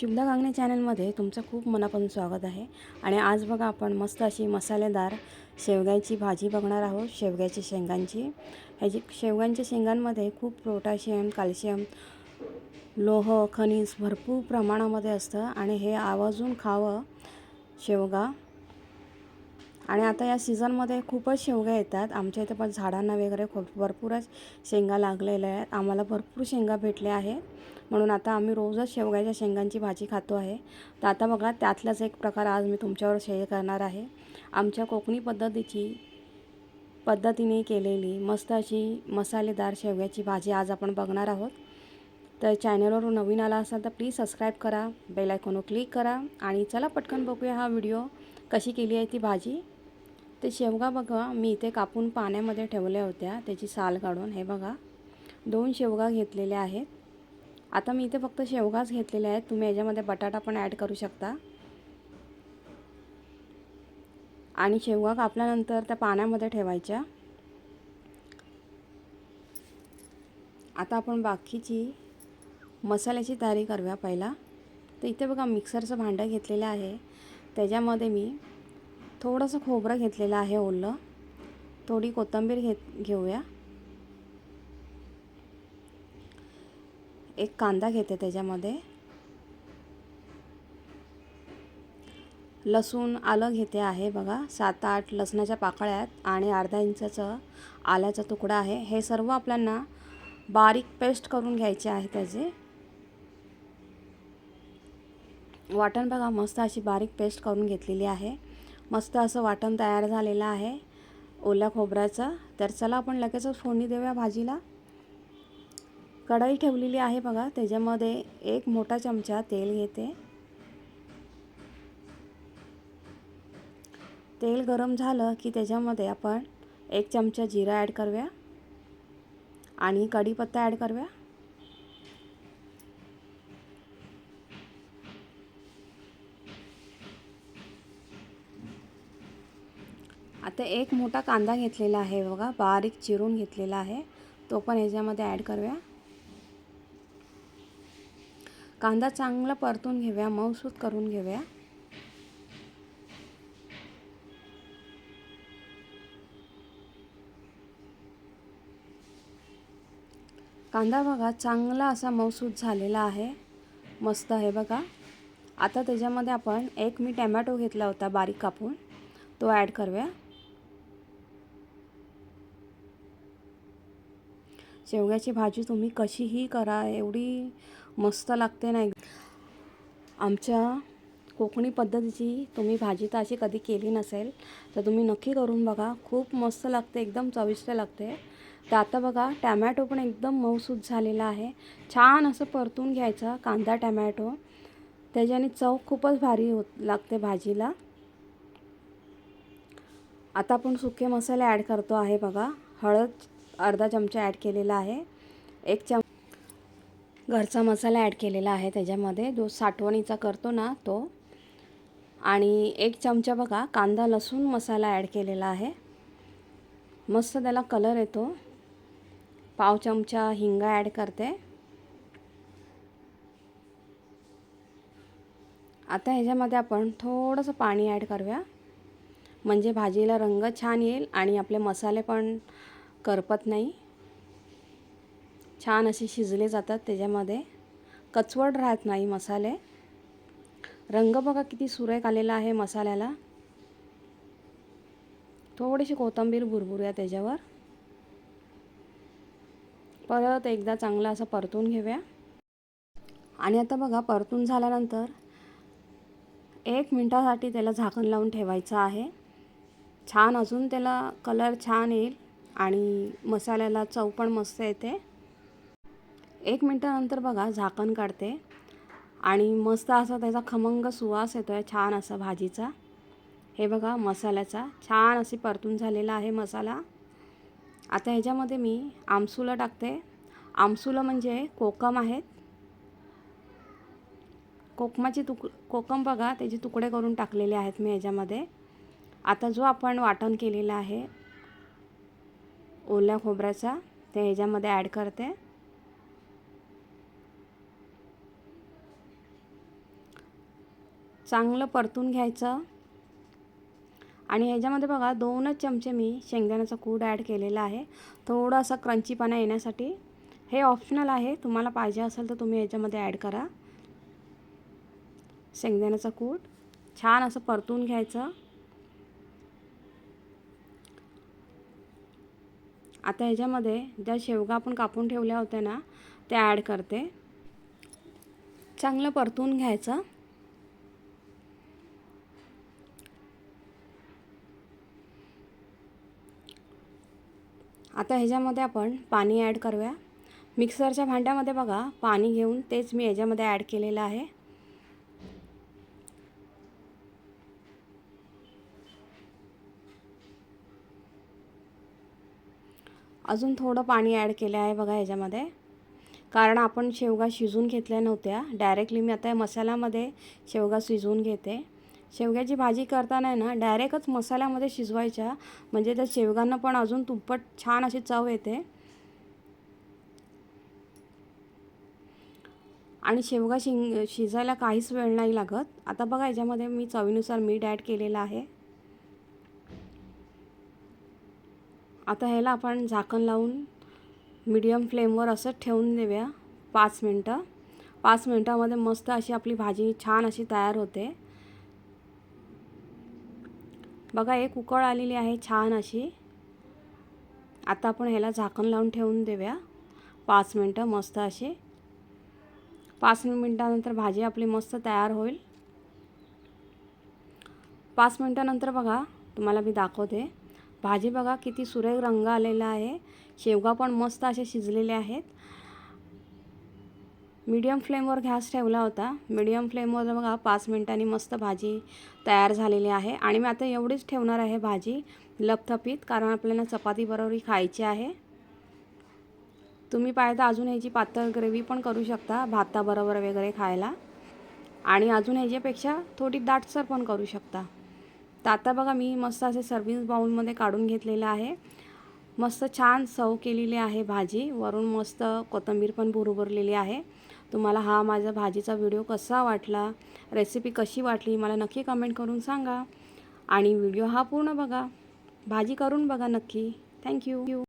शिवदा गांगणे चॅनलमध्ये तुमचं खूप मनापासून स्वागत आहे. आणि आज बघा आपण मस्त अशी मसालेदार शेवग्याची भाजी बघणार आहोत शेवग्याची शेंगांची. ह्याची शेवग्यांच्या शेंगांमध्ये खूप पोटॅशियम कॅल्शियम लोह खनिज भरपूर प्रमाणामध्ये असतं. आणि हे आवर्जून खावं शेवगा. आणि आता या सीझनमध्ये खूपच शेवग्या येतात. आमच्या इथे पण झाडांना वगैरे खूप भरपूरच शेंगा लागलेल्या आहेत. आम्हाला भरपूर शेंगा भेटल्या आहेत. म्हणून आता आम्ही रोजच शेवग्याच्या शेंगांची भाजी खातो आहे. तर आता बघा त्यातलाच एक प्रकार आज मी तुमच्यावर शेअर करणार आहे. आमच्या कोकणी पद्धतीची पद्धतीने केलेली मस्त अशी मसालेदार शेवग्याची भाजी आज आपण बघणार आहोत. तर चॅनलवर नवीन आला असाल तर प्लीज सबस्क्राईब करा बेल आयकॉनवर क्लिक करा आणि चला पटकन बघूया हा व्हिडिओ कशी केली आहे ती भाजी. ते शेवगा बघा मी इथे कापून पाण्यामध्ये ठेवल्या होत्या त्याची साल काढून. हे बघा दोन शेवगा घेतलेल्या आहेत. आता मी इथे फक्त शेवगाच घेतलेल्या आहेत. तुम्ही याच्यामध्ये बटाटा पण ॲड करू शकता. आणि शेवगा कापल्यानंतर त्या पाण्यामध्ये ठेवायच्या. आता आपण बाकीची मसाल्याची तयारी करूया पहिला. तर इथे बघा मिक्सरचं भांडं घेतलेलं आहे. त्याच्यामध्ये मी थोडंसं खोबरं घेतलेलं आहे ओलं. थोडी कोथिंबीर घेत घेऊया. एक कांदा घेते त्याच्यामध्ये. लसूण आलं घेते आहे बघा. सात आठ लसणाच्या पाकळ्यात आणि अर्धा इंचाचं आल्याचा तुकडा आहे. हे सर्व आपल्याला बारीक पेस्ट करून घ्यायचे आहे त्याचे. वाटण बघा मस्त अशी बारीक पेस्ट करून घेतलेली आहे. मस्त असं वाटण तयार झालेलं आहे ओल्या खोबऱ्याचं. तर चला आपण लगेचच फोडणी देऊया भाजीला. कढई ठेवलेली आहे बघा त्याच्यामध्ये एक मोठा चमचा तेल घेते. तेल गरम झालं की त्याच्यामध्ये आपण एक चमचा जिरा ॲड करूया आणि कढीपत्ता ॲड करूया. आता एक मोठा कांदा घेतलेला आहे बघा. बारीक चिरून घेतलेला आहे. तो पण ह्याच्यामध्ये ॲड करूया. कांदा चांगला परतून घेऊया मऊसूत करून घेऊया. कांदा बघा चांगला असा मऊसूत झालेला आहे. मस्त आहे बघा. आता त्याच्यामध्ये आपण एक मी टॅमॅटो घेतला होता बारीक कापून. तो ॲड करूया. शेवग्याची भाजी तुम्ही कशीही करा एवढी मस्त लागते नाही. आमच्या कोकणी पद्धतीची तुम्ही भाजी तर अशी कधी केली नसेल तर तुम्ही नक्की करून बघा. खूप मस्त लागते एकदम चविष्ट लागते. तर आता बघा टॅमॅटो पण एकदम मऊसूत झालेला आहे. छान असं परतून घ्यायचं कांदा टॅमॅटो. त्याच्याने चव खूपच भारी होत लागते भाजीला. आता आपण सुके मसाले ॲड करतो आहे बघा. हळद अर्धा चमचा ॲड केलेला आहे. एक चम घरचा मसाला ॲड केलेला आहे त्याच्यामध्ये. जो साठवणीचा करतो ना तो. आणि एक चमचा बघा कांदा लसूण मसाला ॲड केलेला आहे. मस्त त्याला कलर येतो. पाव चमचा हिंगा ॲड करते. आता ह्याच्यामध्ये आपण थोडंसं पाणी ॲड करूया. म्हणजे भाजीला रंग छान येईल आणि आपले मसाले पण करपत नाही. छान असे शिजले जातात त्याच्यामध्ये. कचवट राहत नाही मसाले. रंग बघा किती सुरेख आलेला आहे मसाल्याला. थोडीशी कोथिंबीर भुरभुरूया त्याच्यावर. परत एकदा चांगलं असं परतून घेऊया. आणि आता बघा परतून झाल्यानंतर एक मिनटासाठी त्याला झाकण लावून ठेवायचं आहे. छान अजून त्याला कलर छान येईल. आणि मसाल्याला चव पण मस्त येते. एक मिनटानंतर बघा झाकण काढते. आणि मस्त असा त्याचा खमंग सुवास येतो आहे छान असा भाजीचा. हे बघा मसाल्याचा. छान अशी परतून झालेला आहे मसाला. आता ह्याच्यामध्ये मी आमसूला टाकते. आमसूला म्हणजे कोकम आहेत. कोकमाचे तुक कोकम बघा त्याचे तुकडे करून टाकलेले आहेत मी ह्याच्यामध्ये. आता जो आपण वाटण केलेला आहे ओल्या खोबऱ्याचा ते ह्याच्यामध्ये ॲड करते. चांगलं परतून घ्यायचं. आणि ह्याच्यामध्ये बघा दोनच चमचे मी शेंगदाण्याचा कूट ॲड केलेला आहे. थोडासा क्रंचीपणा येण्यासाठी हे ऑप्शनल आहे. तुम्हाला पाहिजे असेल तर तुम्ही याच्यामध्ये ॲड करा. शेंगदाण्याचा कूट छान असं परतून घ्यायचं. आता ह्याच्यामध्ये ज्या शेवगा आपण कापून ठेवल्या होत्या ना त्या ॲड करते. चांगलं परतून घ्यायचं. आता ह्याच्यामध्ये आपण पाणी ॲड करूया. मिक्सरच्या भांड्यामध्ये बघा पाणी घेऊन तेच मी ह्याच्यामध्ये ॲड केलेलं आहे. अजून थोडं पाणी ॲड केलं आहे बघा ह्याच्यामध्ये. कारण आपण शेवगा शिजून घेतल्या नव्हत्या. डायरेक्टली मी आता या मसाल्यामध्ये शेवगा शिजवून घेते. शेवग्याची भाजी करताना ना डायरेक्टच मसाल्यामध्ये शिजवायच्या. म्हणजे त्या शेवगांना पण अजून तुप्पट छान अशी चव येते. आणि शेवगा शिंग शिजायला काहीच वेळ नाही लागत. आता बघा याच्यामध्ये मी चवीनुसार मीठ ॲड केलेलं आहे. आता ह्याला आपण झाकण लावून मीडियम फ्लेमवर असं ठेवून देऊया. पाच मिनटं. पाच मिनटामध्ये मस्त अशी आपली भाजी छान अशी तयार होते. बघा एक उकळ आलेली आहे छान अशी. आता आपण ह्याला झाकण लावून ठेवून देऊया. पाच मिनटं मस्त अशी. पाच मिनटानंतर भाजी आपली मस्त तयार होईल. पाच मिनटानंतर बघा तुम्हाला मी दाखवते. भाजी बघा किती सुरेख रंग आलेला आहे. शेवगा पण मस्त असे शिजलेले आहेत. मीडियम फ्लेमवर गॅस ठेवला होता. मीडियम फ्लेमवर बघा पाच मिनटांनी मस्त भाजी तयार झालेली आहे. आणि मी आता एवढीच ठेवणार आहे भाजी लपथपीत कारण आपल्याला चपातीबरोबर खायची आहे. तुम्ही पाहिजे तर अजून ह्याची पातळ ग्रेव्ही पण करू शकता भाताबरोबर वगैरे खायला. आणि अजून ह्याच्यापेक्षा थोडी दाटसर पण करू शकता. तर आता बघा मी मस्त असे सर्विंग बाऊलमध्ये काढून घेतलेलं आहे. मस्त छान सव केलेली आहे भाजी. वरून मस्त कोथिंबीर पण भुरभुरलेली आहे. तुम्हाला हा माझा भाजीचा व्हिडिओ कसा वाटला रेसिपी कशी वाटली मला नक्की कमेंट करून सांगा. आणि व्हिडिओ हा पूर्ण बघा. भाजी करून बघा नक्की. थँक्यू